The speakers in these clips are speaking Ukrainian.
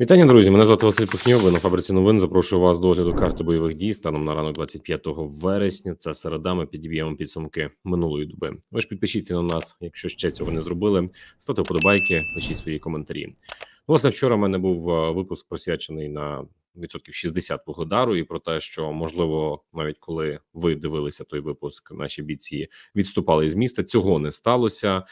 Вітання, друзі. Мене звати Василь Пихньов. Ви на фабриці новин. Запрошую вас до огляду карти бойових дій станом на ранок 25 вересня. Це середа. Ми підіб'ємо підсумки минулої доби. Ви ж підпишіться на нас, якщо ще цього не зробили. Ставте вподобайки, пишіть свої коментарі. Власне, вчора в мене був е, випуск присвячений на відсотків 60 вугледару, і про те, що можливо, навіть коли ви дивилися той випуск, наші бійці відступали із міста. Цього не сталося.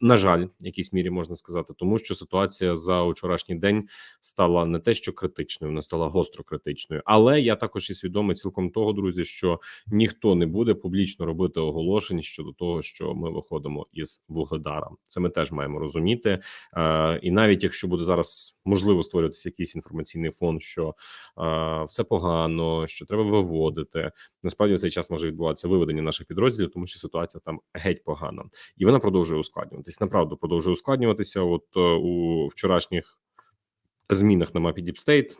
На жаль, в якійсь мірі можна сказати, тому що ситуація за вчорашній день стала не те, що критичною, вона стала гостро критичною. Але я також і свідомий цілком того, друзі, що ніхто не буде публічно робити оголошень щодо того, що ми виходимо із вугледара. Це ми теж маємо розуміти. Е, і навіть якщо буде зараз можливо створюватися якийсь інформаційний фон, що е, все погано, що треба виводити. Насправді в цей час може відбуватися виведення наших підрозділів, тому що ситуація там геть погана, і вона продовжує ускладнюватись. Направду продовжує ускладнюватися. От е, у вчорашніх змінах на мапі Діпстейт.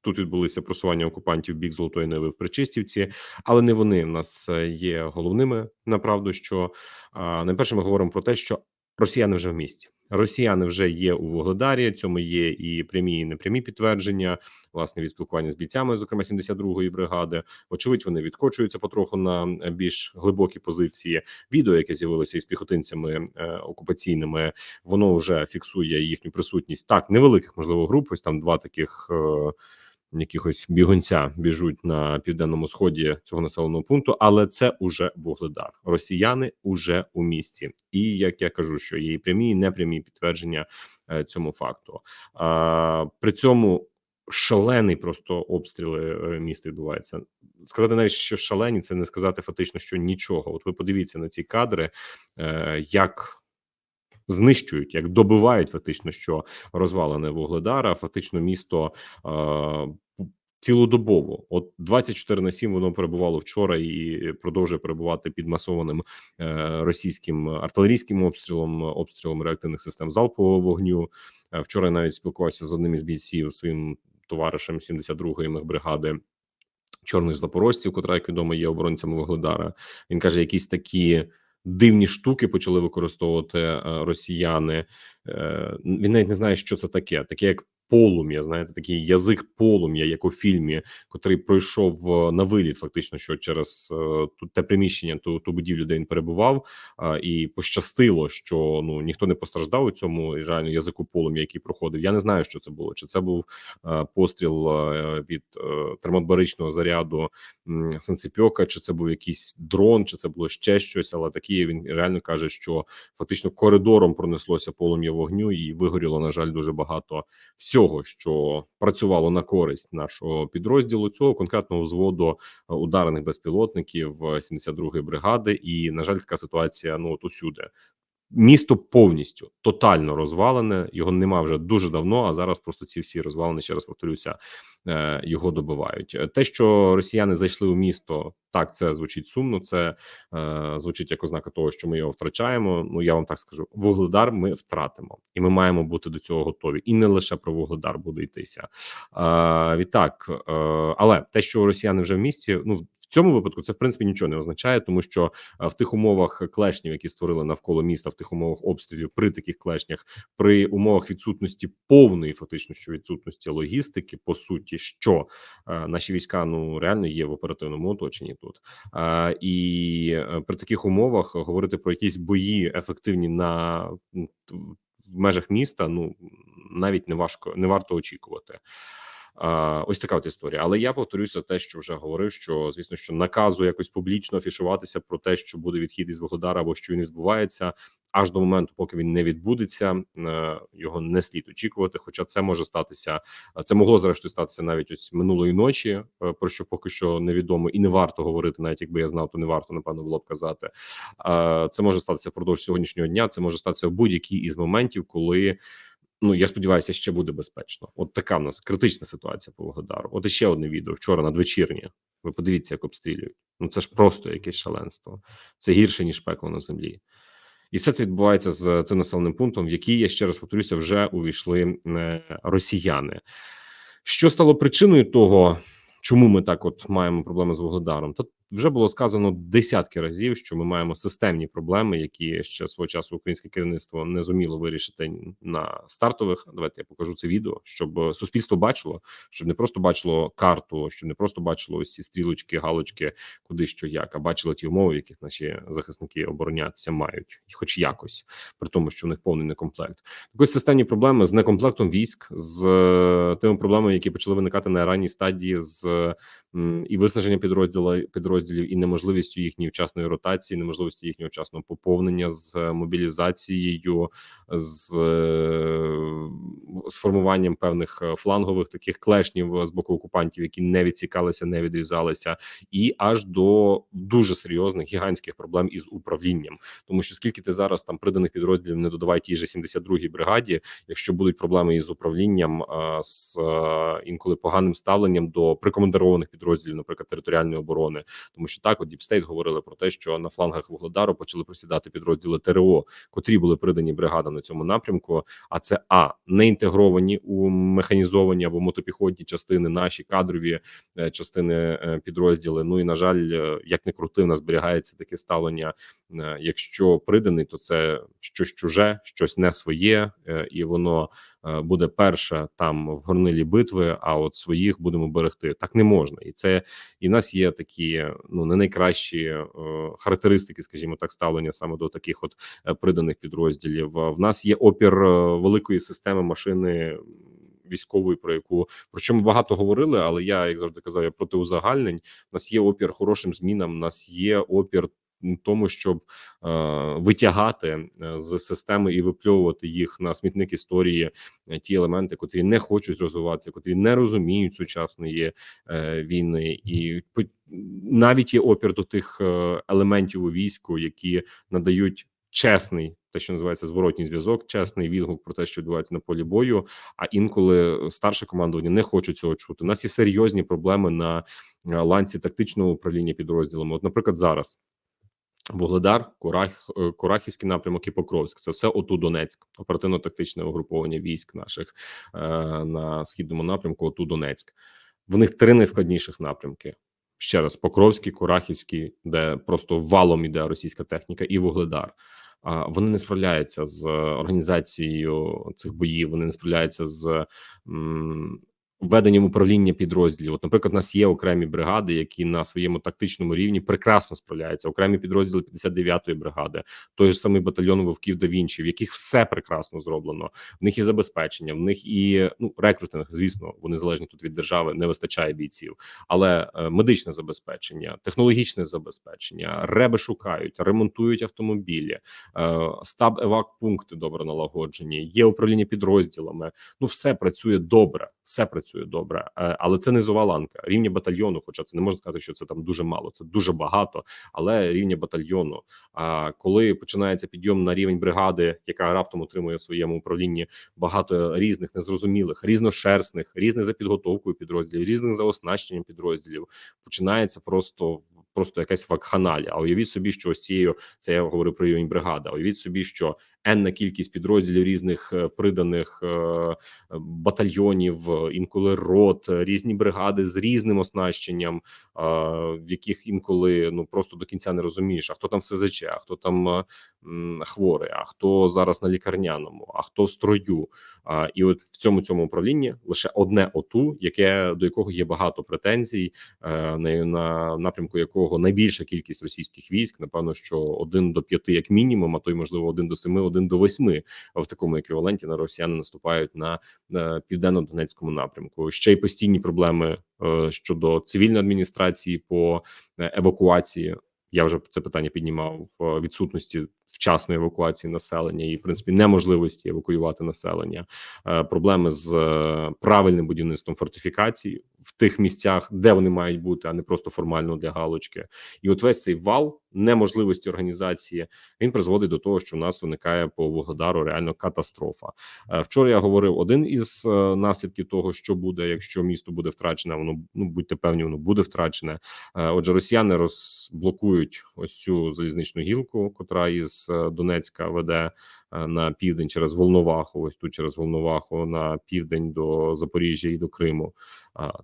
Тут відбулися просування окупантів бік Золотої Неви в Причистівці, але не вони в нас е, є головними. Направду, що найперше ми говоримо про те, що росіяни вже в місті. Росіяни вже є у Вугледарі. Цьому є і прямі, і непрямі підтвердження власне від спілкування з бійцями, зокрема 72-ї бригади. Очевидь, вони відкочуються потроху на більш глибокі позиції. Відео, яке з'явилося із піхотинцями е, окупаційними, воно вже фіксує їхню присутність так невеликих, можливо, груп. Ось там два таких. Е, Якихось бігунця біжуть на південному сході цього населеного пункту, але це уже вугледар. Росіяни уже у місті, і як я кажу, що є і прямі і непрямі підтвердження е, цьому факту. А, при цьому шалений просто обстріли е, міста відбувається. Сказати навіть, що шалені, це не сказати фактично, що нічого. От ви подивіться на ці кадри, е, як знищують, як добивають фактично, що розвалене вугледара, фактично місто. Е, Цілодобово, от 24 на 7 воно перебувало вчора і продовжує перебувати під масованим е, російським артилерійським обстрілом, обстрілом реактивних систем залпового вогню. Е, вчора я навіть спілкувався з одним із бійців своїм товаришем 72-ї мехбригади чорних запорожців, котра як відомо є оборонцями Вугледара. Він каже, якісь такі. Дивні штуки почали використовувати е, росіяни. Е, він навіть не знає, що це таке. Таке як полум'я, знаєте, такий язик полум'я, як у фільмі, котрий пройшов е, на виліт, фактично, що через е, те приміщення, ту ту будівлю, де він перебував, і пощастило, що ну ніхто не постраждав у цьому реально язику полум'я, який проходив. Я не знаю, що це було. Чи це був е, постріл від термобаричного заряду м, Санцепьока, чи це був якийсь дрон, чи це було ще щось, але такі він реально каже, що фактично коридором пронеслося полум'я вогню, і вигоріло, на жаль, дуже багато всього, що працювало на користь нашого підрозділу, цього конкретного взводу е, ударених безпілотників 72-ї бригади. І на жаль, така ситуація ну от усюди. Місто повністю тотально розвалене. Його нема вже дуже давно. А зараз просто ці всі розвалини, ще раз повторюся, е, його добивають. Те, що росіяни зайшли у місто, так це звучить сумно. Це е, звучить як ознака того, що ми його втрачаємо. Ну я вам так скажу: вугледар ми втратимо, і ми маємо бути до цього готові. І не лише про вугледар буде йтися. Е, відтак, е, але те, що росіяни вже в місті, ну цьому випадку це в принципі нічого не означає, тому що е, в тих умовах клешнів, які створили навколо міста, в тих умовах обстрілів, при таких клешнях, при умовах відсутності повної, фактично, що відсутності логістики, по суті, що е, наші війська ну реально є в оперативному оточенні тут, е, і при таких умовах говорити про якісь бої ефективні на в межах міста, ну навіть не важко не варто очікувати. Ось така от історія. Але я повторюся, те, що вже говорив, що звісно, що наказу якось публічно афішуватися про те, що буде відхід із Вугледара або що він відбувається, аж до моменту, поки він не відбудеться, е, його не слід очікувати. Хоча це може статися, це могло зрештою статися навіть ось минулої ночі, е, про що поки що невідомо, і не варто говорити, навіть якби я знав, то не варто напевно було б казати. Е, Це може статися впродовж сьогоднішнього дня. Це може статися в будь-який із моментів, коли. Ну, я сподіваюся, ще буде безпечно. От така в нас критична ситуація по Вугледару. От іще одне відео вчора надвечірнє. Ви подивіться, як обстрілюють. Ну це ж просто якесь шаленство. Це гірше ніж пекло на землі. І все це відбувається з цим населеним пунктом, в який я ще раз повторюся, вже увійшли е, росіяни. Що стало причиною того, чому ми так от маємо проблеми з Вугледаром? Та вже було сказано десятки разів, що ми маємо системні проблеми, які ще свого часу українське керівництво не зуміло вирішити на стартових. Давайте я покажу це відео, щоб суспільство бачило, щоб не просто бачило карту, щоб не просто бачило ці стрілочки, галочки, куди що як, а бачило ті умови, в яких наші захисники оборонятися мають, хоч якось, при тому, що в них повний некомплект. Так ось системні проблеми з некомплектом військ, з е, тими проблемами, які почали виникати на ранній стадії, з і виснаження підрозділу підрозділів, і неможливістю їхньої вчасної ротації, неможливості їхнього вчасного поповнення з е, мобілізацією, з, е, з формуванням певних е, флангових таких клешнів з боку окупантів, які не відсікалися, не відрізалися, і аж до дуже серйозних гігантських проблем із управлінням, тому що скільки ти зараз там приданих підрозділів не додавай тій же 72-й бригаді, якщо будуть проблеми із управлінням з інколи поганим ставленням до прикомандированих підрозділів, наприклад, територіальної оборони, тому що так от Діпстейт говорили про те, що на флангах Вугледару почали просідати підрозділи ТРО, котрі були придані бригадам на цьому напрямку. А це а не інтегровані у механізовані або мотопіхотні частини, наші кадрові е, частини е, підрозділи. Ну і на жаль, е, як не крути, в зберігається таке ставлення. Якщо приданий, то це щось чуже, щось не своє, і воно буде перше там в горнилі битви. А от своїх будемо берегти. Так не можна, і це і в нас є такі ну не найкращі е, характеристики, скажімо так, ставлення саме до таких от е, приданих підрозділів. Е, В нас є опір великої системи машини. Військової, про яку про що ми багато говорили, але я як завжди казав, я проти узагальнень. У нас є опір хорошим змінам. У нас є опір тому, щоб е, витягати е, з системи і випльовувати їх на смітник історії е, ті елементи, котрі не хочуть розвиватися, котрі не розуміють сучасної війни, і навіть є опір до тих елементів у війську, які надають чесний. Те, що називається зворотній зв'язок, чесний відгук про те, що відбувається на полі бою. А інколи старше командування не хочуть цього чути. У нас є серйозні проблеми на ланці тактичного управління підрозділами. От, наприклад, зараз Вугледар, Курах, е, Курахівський напрямок і Покровськ. Це все ОТУ Донецьк, оперативно-тактичне угруповання військ наших е, на східному напрямку. ОТУ Донецьк. В них три найскладніших напрямки. Ще раз: Покровський, Курахівський, де просто валом іде російська техніка, і Вугледар. А вони не справляються з організацією цих боїв. Вони не справляються з м, введенням управління підрозділів. От, наприклад, у нас є окремі бригади, які на своєму тактичному рівні прекрасно справляються. Окремі підрозділи 59-ї бригади, той ж самий батальйон Вовків да Вінчі, в яких все прекрасно зроблено. В них і забезпечення, в них і ну рекрутинг. Звісно, вони залежні тут від держави, не вистачає бійців, але е, медичне забезпечення, технологічне забезпечення, реби шукають, ремонтують автомобілі, е, стаб евак пункти добре налагоджені. Є управління підрозділами. Ну все працює добре, все працює добре, Е, але це низова ланка рівня батальйону. Хоча це не можна сказати, що це там дуже мало, це дуже багато, але рівня батальйону. А коли починається підйом на рівень бригади, яка раптом отримує в своєму управлінні багато різних незрозумілих, різношерстних, різних за підготовкою підрозділів, різних за оснащенням підрозділів, починається просто. Просто якась вакханалія. А уявіть собі, що ось цією це я говорю про рівень бригада. Уявіть собі, що енна кількість підрозділів різних е, приданих е, батальйонів, інколи рот, різні бригади з різним оснащенням, е, в яких інколи ну просто до кінця не розумієш, а хто там в СЗЧ, а хто там хворий, а хто зараз на лікарняному, а хто в строю. А, і от в цьому цьому управлінні лише одне ОТУ, яке до якого є багато претензій, е, на, на напрямку якого найбільша кількість російських військ, напевно, що один до п'яти, як мінімум, а то й можливо один до семи, один до восьми в такому еквіваленті на росіяни наступають на, на південно-донецькому напрямку. Ще й постійні проблеми е, щодо цивільної адміністрації по е, евакуації. Я вже це питання піднімав в відсутності вчасної евакуації населення і в принципі неможливості евакуювати населення, Е, проблеми з е, правильним будівництвом фортифікацій в тих місцях, де вони мають бути, а не просто формально для галочки. І от весь цей вал неможливості організації він призводить до того, що в нас виникає по вугледару реально катастрофа. Е, Вчора я говорив один із наслідків того, що буде, якщо місто буде втрачене. Воно ну будьте певні, воно буде втрачене. Отже, росіяни розблокують ось цю залізничну гілку, котра із е, Донецька веде. е, на південь через Волноваху. Ось тут через Волноваху на південь до Запоріжжя і до Криму.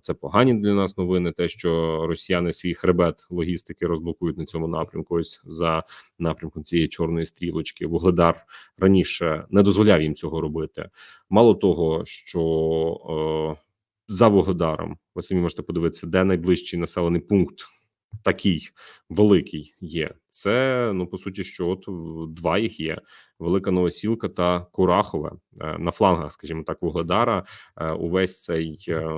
Це погані для нас новини. Те, що росіяни свій хребет логістики розблокують на цьому напрямку. Ось за напрямком цієї чорної стрілочки. Вугледар раніше не дозволяв їм цього робити. Мало того, що е, за Вугледаром ви самі можете подивитися, де найближчий населений пункт. Такий великий є. Це ну по суті, що от два їх є: Велика Новосілка та Курахове Е, на флангах, скажімо так, Вугледара. Е, Увесь цей е,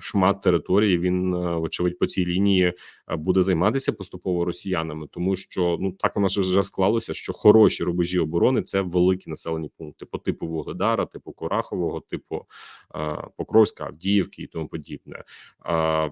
шмат території він, вочевидь, по цій лінії буде займатися поступово росіянами, тому що ну так воно ж вже склалося, що хороші рубежі оборони це великі населені пункти по типу Вугледара, типу Курахового, типу Покровська, Авдіївки і тому подібне.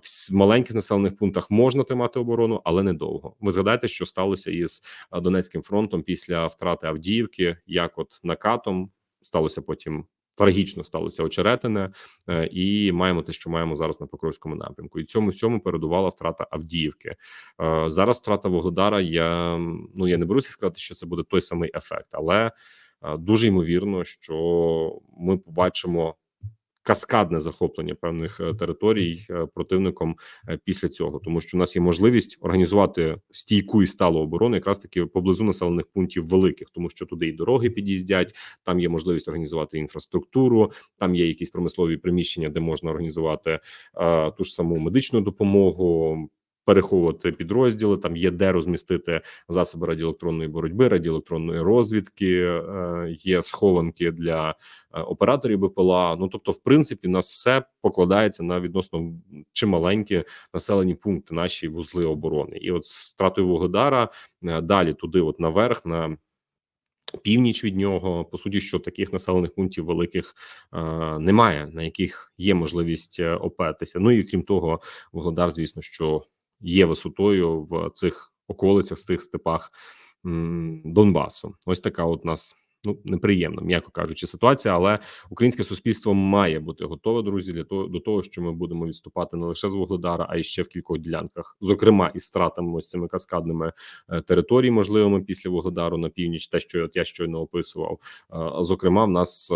В маленьких населених пунктах можна тримати оборону, але недовго. Ви згадаєте, що сталося із Донецьким фронтом після втрати Авдіївки, як от накатом сталося потім. Трагічно сталося очеретине, е, і маємо те, що маємо зараз на Покровському напрямку. І цьому всьому передувала втрата Авдіївки. Е, Зараз втрата Вугледара. Я ну я не беруся сказати, що це буде той самий ефект, але е, дуже ймовірно, що ми побачимо каскадне захоплення певних е, територій е, противником е, після цього, тому що у нас є можливість організувати стійку і сталу оборону, якраз таки поблизу населених пунктів великих, тому що туди і дороги під'їздять. Там є можливість організувати інфраструктуру, там є якісь промислові приміщення, де можна організувати е, ту ж саму медичну допомогу. Переховувати підрозділи, там є де розмістити засоби радіоелектронної боротьби, радіоелектронної розвідки, е, є схованки для е, операторів БПЛА. Ну тобто, в принципі, нас все покладається на відносно чималенькі населені пункти, наші вузли оборони, і от з втратою Вугледара е, далі туди, от наверх, на північ від нього, по суті, що таких населених пунктів великих е, немає, на яких є можливість опертися. Ну і крім того, Вугледар, звісно, що є висотою в цих околицях, з цих степах Донбасу. Ось така от нас. Ну, неприємна, м'яко кажучи, ситуація, але українське суспільство має бути готове, друзі, для того до того, що ми будемо відступати не лише з Вугледара, а й ще в кількох ділянках, зокрема із стратами ось цими каскадними е, територій, можливими після Вугледару на північ, те, що от я щойно описував. Е, Зокрема, в нас е,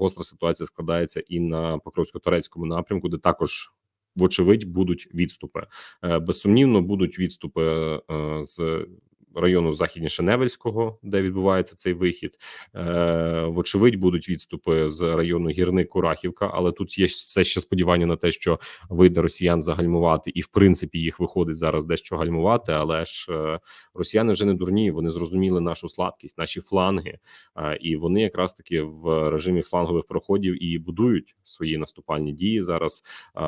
гостра ситуація складається і на Покровсько-Торецькому напрямку, де також. Вочевидь, будуть відступи. Е, Безсумнівно, будуть відступи е, з району західніше Невельського, де відбувається цей вихід. Е, Вочевидь, будуть відступи з району Гірник Курахівка, але тут є все ще сподівання на те, що вийде росіян загальмувати, і в принципі їх виходить зараз дещо гальмувати. Але ж е, росіяни вже не дурні. Вони зрозуміли нашу слабкість, наші фланги, е, і вони якраз таки в режимі флангових проходів і будують свої наступальні дії зараз е,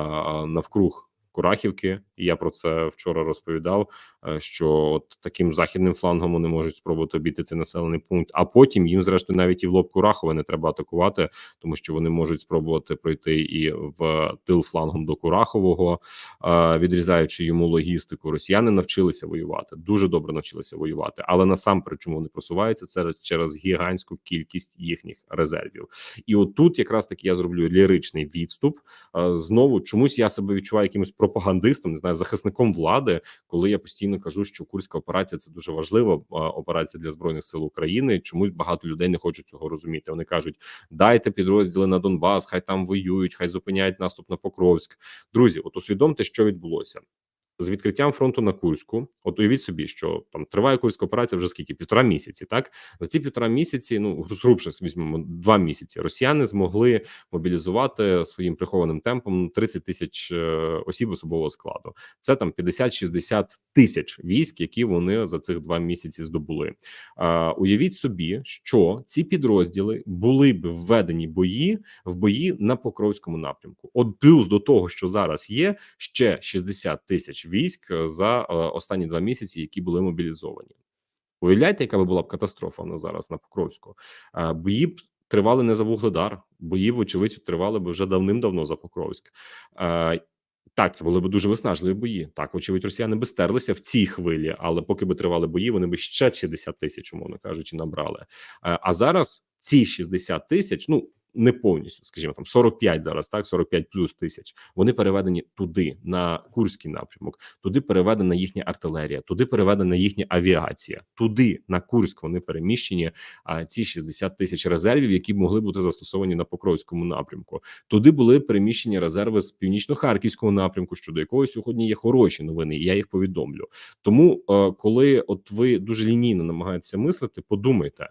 навкруг. Курахівки, і я про це вчора розповідав. е, Що от таким західним флангом вони можуть спробувати обійти цей населений пункт, а потім їм, зрештою, навіть і в лоб Курахове не треба атакувати, тому що вони можуть спробувати пройти і в тил флангом до Курахового, е, відрізаючи йому логістику. Росіяни навчилися воювати, дуже добре навчилися воювати, але насамперед, чому вони просуваються, це через гігантську кількість їхніх резервів. І от тут якраз таки я зроблю ліричний відступ. Е, Знову чомусь я себе відчуваю якимось пропагандистом, не знаю, захисником влади, коли я постійно кажу, що курська операція це дуже важлива операція для збройних сил України. Чомусь багато людей не хочуть цього розуміти. Вони кажуть: дайте підрозділи на Донбас, хай там воюють, хай зупиняють наступ на Покровськ. Друзі, от усвідомте, що відбулося. З відкриттям фронту на Курську, от уявіть собі, що там триває курська операція вже скільки півтора місяці. Так за ці півтора місяці, ну грубше візьмемо два місяці. Росіяни змогли мобілізувати своїм прихованим темпом 30 тисяч е, осіб особового складу. Це там 50-60 тисяч військ, які вони за цих два місяці здобули. А, уявіть собі, що ці підрозділи були б введені бої в бої на Покровському напрямку. От плюс до того, що зараз є ще 60 тисяч військ е, за е, останні два місяці, які були мобілізовані. Уявляєте, яка би була б катастрофа на зараз на Покровську? Бої б тривали не за Вугледар, бої, вочевидь, тривали б вже давним-давно за Покровськ. Так, це були б дуже виснажливі бої. Так, вочевидь, росіяни би стерлися в цій хвилі, але поки би тривали бої, вони би ще 60 тисяч, умовно кажучи, набрали. А зараз ці 60 тисяч, ну не повністю, скажімо, там 45 зараз, так 45 плюс тисяч. Вони переведені туди, на Курський напрямок. Туди переведена їхня артилерія, туди переведена їхня авіація. Туди на Курськ вони переміщені. А ці 60 тисяч резервів, які могли бути застосовані на Покровському напрямку. Туди були переміщені резерви з північно-харківського напрямку, щодо якого сьогодні є хороші новини. і Я їх повідомлю. Тому, е, коли от ви дуже лінійно намагаєтеся мислити, подумайте.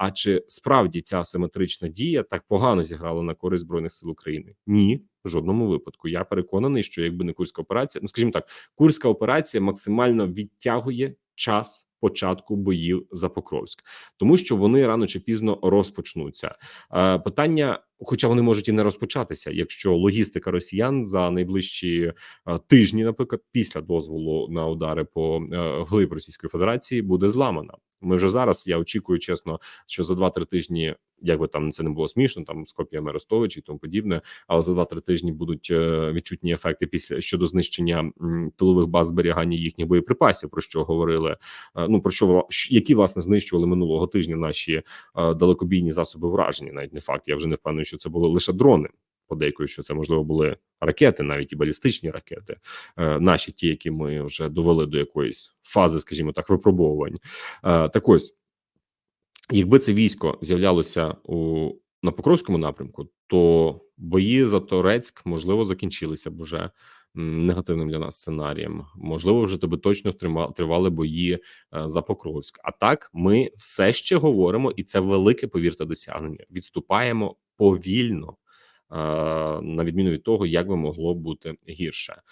А чи справді ця асиметрична дія так погано зіграла на користь збройних сил України? Ні, в жодному випадку. Я переконаний, що якби не курська операція, ну скажімо так, курська операція максимально відтягує час початку боїв за Покровськ, тому що вони рано чи пізно розпочнуться. Е, питання, хоча вони можуть і не розпочатися, якщо логістика росіян за найближчі е, тижні, наприклад, після дозволу на удари по е, глиб Російської Федерації буде зламана. Ми вже зараз. Я очікую, чесно, що за 2-3 тижні, як би там це не було смішно, там з копіями Арестовича і тому подібне, але за 2-3 тижні будуть е, відчутні ефекти після щодо знищення тилових баз зберігання їхніх боєприпасів, про що говорили. е, Ну про що які власне знищували минулого тижня наші е, далекобійні засоби враження. Навіть не факт. Я вже не впевнений, що це були лише дрони. Подейкую, що це можливо були ракети, навіть і балістичні ракети, е, наші ті, які ми вже довели до якоїсь фази, скажімо так, випробовувань. Е, так ось, якби це військо з'являлося у на Покровському напрямку, то бої за Торецьк можливо закінчилися б уже негативним для нас сценарієм. Можливо, вже тебе точно тривали бої е, за Покровськ. А так ми все ще говоримо, і це велике, повірте, досягнення. Відступаємо повільно. На відміну від того, як би могло бути гірше,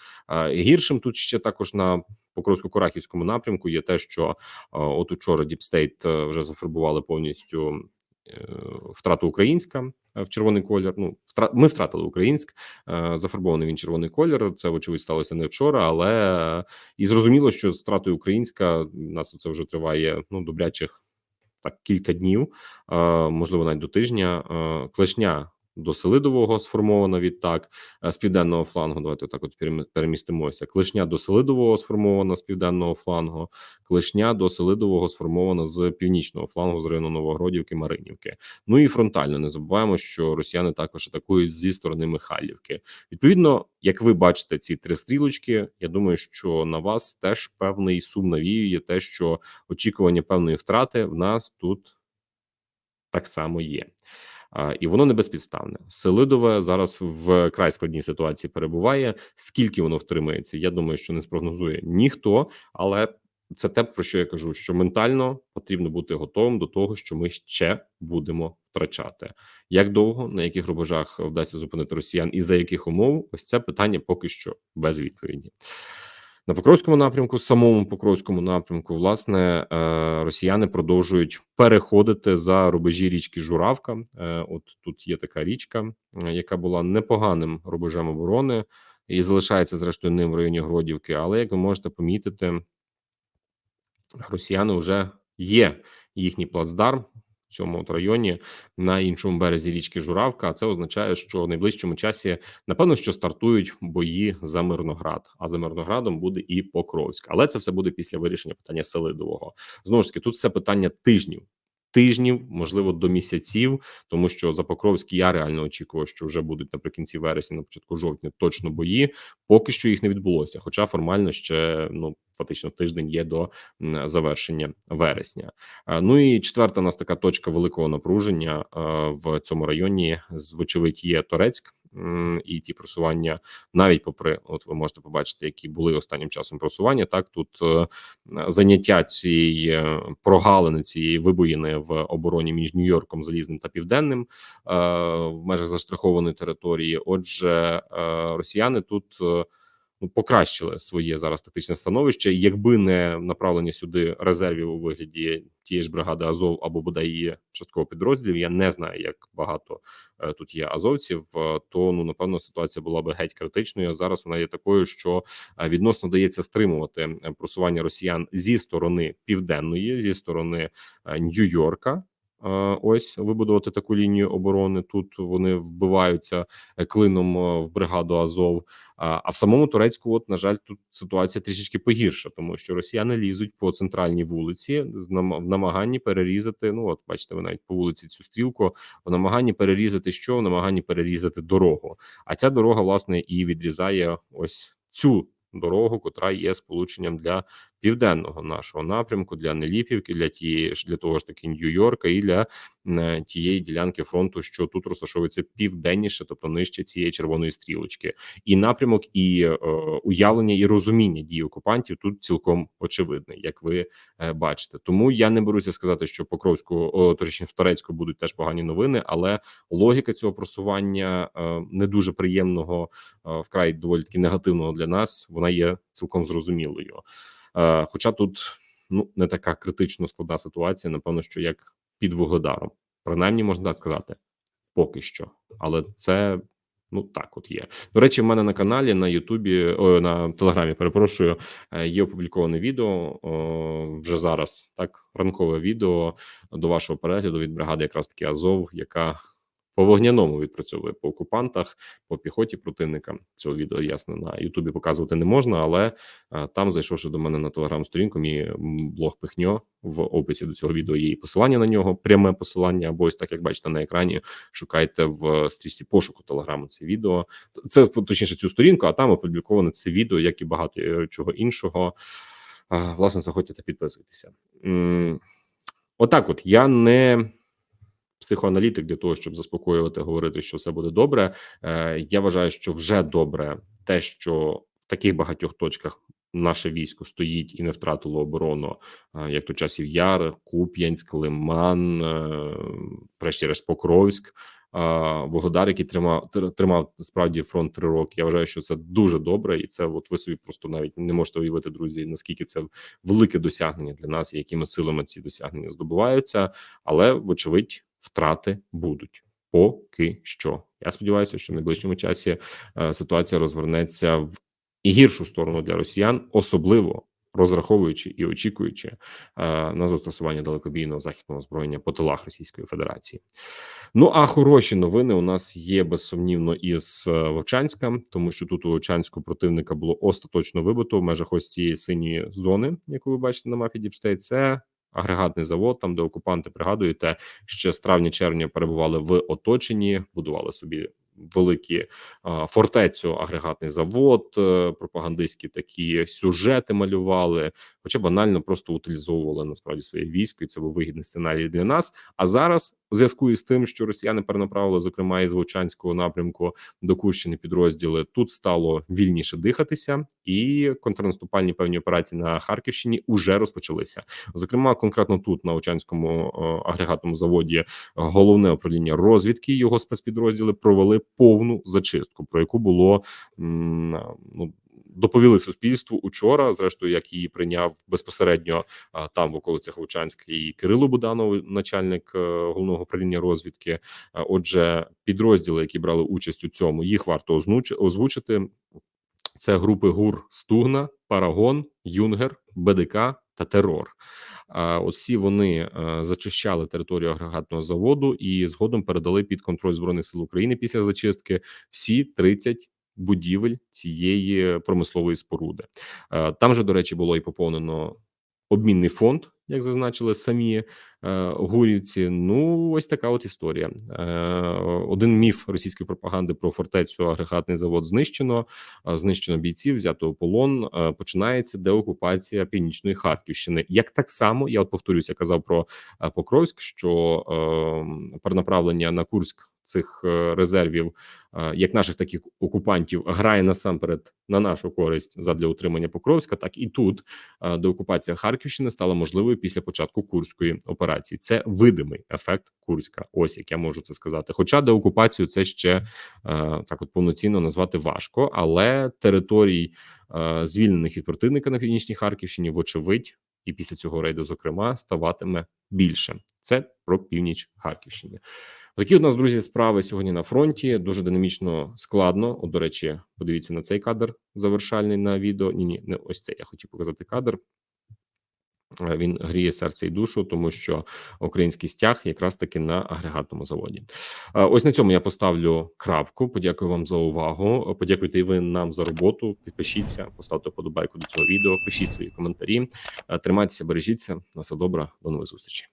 гіршим тут ще також на Покровсько-Корахівському напрямку є те, що от учора Діпстейт вже зафарбували повністю е, втрату українська е, в червоний колір. Ну ми втратили українськ, е, зафарбований він червоний колір. Це вочевидь сталося не вчора, але і зрозуміло, що з втратою українська у нас це вже триває ну добрячих так кілька днів, можливо, навіть до тижня. Клешня до Селидового сформована відтак е, з південного флангу. Давайте так от перем- перемістимося. Клешня до Селидового сформована з південного флангу. Клешня до Селидового сформована з північного флангу з району Новогродівки, Маринівки. Ну і фронтально не забуваємо, що росіяни також атакують зі сторони Михайлівки. Відповідно, як ви бачите ці три стрілочки, я думаю, що на вас теж певний сум навіює те, що очікування певної втрати в нас тут так само є. І воно не безпідставне. Селидове зараз в край складній ситуації перебуває. Скільки воно втримається? Я думаю, що не спрогнозує ніхто, але це те, про що я кажу: що ментально потрібно бути готовим до того, що ми ще будемо втрачати. Як довго на яких рубежах вдасться зупинити росіян, і за яких умов? Ось це питання поки що без відповіді. На Покровському напрямку, самому Покровському напрямку, власне, е, росіяни продовжують переходити за рубежі річки Журавка. Е, От тут є така річка, е, яка була непоганим рубежем оборони і залишається зрештою ним в районі Гродівки. Але як ви можете помітити, росіяни вже є їхній плацдарм цьому от районі на іншому березі річки Журавка. А це означає, що в найближчому часі напевно що стартують бої за Мирноград. А за Мирноградом буде і Покровськ. Але це все буде після вирішення питання Селидового. Знову ж таки, тут все питання тижнів. Тижнів, можливо, до місяців, тому що за Покровський я реально очікував, що вже будуть наприкінці вересня, на початку жовтня точно бої. Поки що їх не відбулося. Хоча формально ще ну фактично тиждень є до завершення вересня. Е, Ну і четверта у нас така точка великого напруження е, в цьому районі. з- є Торецьк. І ті просування, навіть попри, от ви можете побачити, які були останнім часом просування. Так тут е, заняття цієї е, прогалини цієї вибоїни в обороні між Нью-Йорком залізним та південним е, в межах заштрахованої території. Отже, росіяни тут. Ну, покращили своє зараз тактичне становище. Якби не направлення сюди резервів у вигляді тієї ж бригади Азов або бодай її частково підрозділів, я не знаю, як багато е, тут є азовців. е, То ну напевно ситуація була би геть критичною. А зараз вона є такою, що е, відносно дається стримувати е, просування росіян зі сторони південної, зі сторони е, Нью-Йорка. Е, ось вибудувати таку лінію оборони. Тут вони вбиваються е, клином е, в бригаду Азов. А в самому Турецьку, от на жаль, тут ситуація трішечки погірша, тому що росіяни лізуть по центральній вулиці в намаганні перерізати. Ну от бачите, ви навіть по вулиці цю стрілку в намаганні перерізати що в намаганні перерізати дорогу. А ця дорога власне і відрізає ось цю дорогу, котра є сполученням для південного нашого напрямку, для Неліпівки, для тієї ж для того ж таки Нью-Йорка і для е, тієї ділянки фронту, що тут розташовується південніше, тобто нижче цієї червоної стрілочки, і напрямок, і е, уявлення і розуміння дій окупантів тут цілком очевидне, як ви е, бачите. Тому я не беруся сказати, що Покровську, о, точніше в Торецьку будуть теж погані новини, але логіка цього просування е, не дуже приємного, е, вкрай доволі таки негативного для нас. Вона є цілком зрозумілою. Е, Хоча тут ну не така критично складна ситуація, напевно, що як під вугледаром, принаймні можна так сказати, поки що, але це. Ну так, от є. До речі, в мене на каналі на Ютубі, о, на Телеграмі, перепрошую, е, є опубліковане відео о, вже зараз. Так, ранкове відео до вашого перегляду від бригади, якраз таки Азов, яка по вогняному відпрацьовує по окупантах, по піхоті противника. Цього відео ясно на Ютубі показувати не можна, але е, там, зайшовши до мене на телеграм-сторінку, мій блог пихньо в описі до цього відео є і посилання на нього, пряме посилання, або ось так як бачите на екрані. Шукайте в стрічці пошуку телеграму це відео. Це точніше цю сторінку, а там опубліковане це відео, як і багато е, чого іншого. Е, Власне, заходьте та підписуйтеся. Отак, от я не психоаналітик для того, щоб заспокоювати, говорити, що все буде добре. Е, Я вважаю, що вже добре те, що в таких багатьох точках наше військо стоїть і не втратило оборону, е, як то часів Яр, Куп'янськ, Лиман, е, врешті-решт Покровськ. а, який тримав тримав справді фронт три роки. Я вважаю, що це дуже добре, і це от ви собі просто навіть не можете уявити, друзі, наскільки це велике досягнення для нас, і якими силами ці досягнення здобуваються. Але вочевидь, втрати будуть поки що. Я сподіваюся, що в найближчому часі е, ситуація розвернеться в гіршу сторону для росіян, особливо розраховуючи і очікуючи е, на застосування далекобійного західного озброєння по тилах Російської Федерації. Ну а хороші новини у нас є безсумнівно із е, Вовчанська, тому що тут у Вовчанську противника було остаточно вибито в межах ось цієї синьої зони, яку ви бачите на мапі Діпстейт. Це агрегатний завод, там де окупанти пригадуєте, ще з травня-червня перебували в оточенні, будували собі. Великі фортецю, агрегатний завод, е, пропагандистські такі сюжети малювали, хоча банально просто утилізовували насправді своє військо, і це був вигідний сценарій для нас. А зараз, у зв'язку із тим, що росіяни перенаправили, зокрема із Вовчанського напрямку до Курщини підрозділи, тут стало вільніше дихатися, і контрнаступальні певні операції на Харківщині уже розпочалися. Зокрема, конкретно тут на Очанському е, агрегатному заводі головне управління розвідки його спецпідрозділи провели повну зачистку, про яку було ну. Доповіли суспільству учора, зрештою, як її прийняв безпосередньо там в околицях Вовчанськ і Кирило Буданов, начальник е, головного управління розвідки. Отже, підрозділи, які брали участь у цьому, їх варто озвучити. Це групи ГУР Стугна, Парагон, Юнгер, БДК та Терор. А вони е, зачищали територію агрегатного заводу і згодом передали під контроль збройних сил України після зачистки всі 30 будівель цієї промислової споруди. Е, Там же, до речі, було і поповнено обмінний фонд, як зазначили самі е, гурівці. Ну, ось така от історія. Е, Один міф російської пропаганди про фортецю агрегатний завод знищено. Знищено бійців, взято у полон. Починається деокупація північної Харківщини. Як так само я от повторюся, казав про Покровськ, що е, перенаправлення на Курськ цих е, резервів, е, як наших таких окупантів, грає насамперед на нашу користь задля утримання Покровська, так і тут е, деокупація Харківщини стала можливою після початку курської операції. Це видимий ефект Курська. Ось як я можу це сказати. Хоча деокупацію це ще так от повноцінно назвати важко, але територій звільнених від противника на північній Харківщині, вочевидь, і після цього рейду, зокрема, ставатиме більше. Це про північ Харківщини. Такі у нас друзі справи сьогодні на фронті. Дуже динамічно складно. От, до речі, подивіться на цей кадр завершальний на відео. Ні, ні, не ось це. Я хотів показати кадр. Е, Він гріє серце і душу, тому що український стяг якраз таки на агрегатному заводі. Е, Ось на цьому я поставлю крапку. Подякую вам за увагу. Подякуйте і ви нам за роботу. Підпишіться, поставте подобайку до цього відео, пишіть свої коментарі. Е, Тримайтеся, бережіться. На все добре, до нових зустрічей.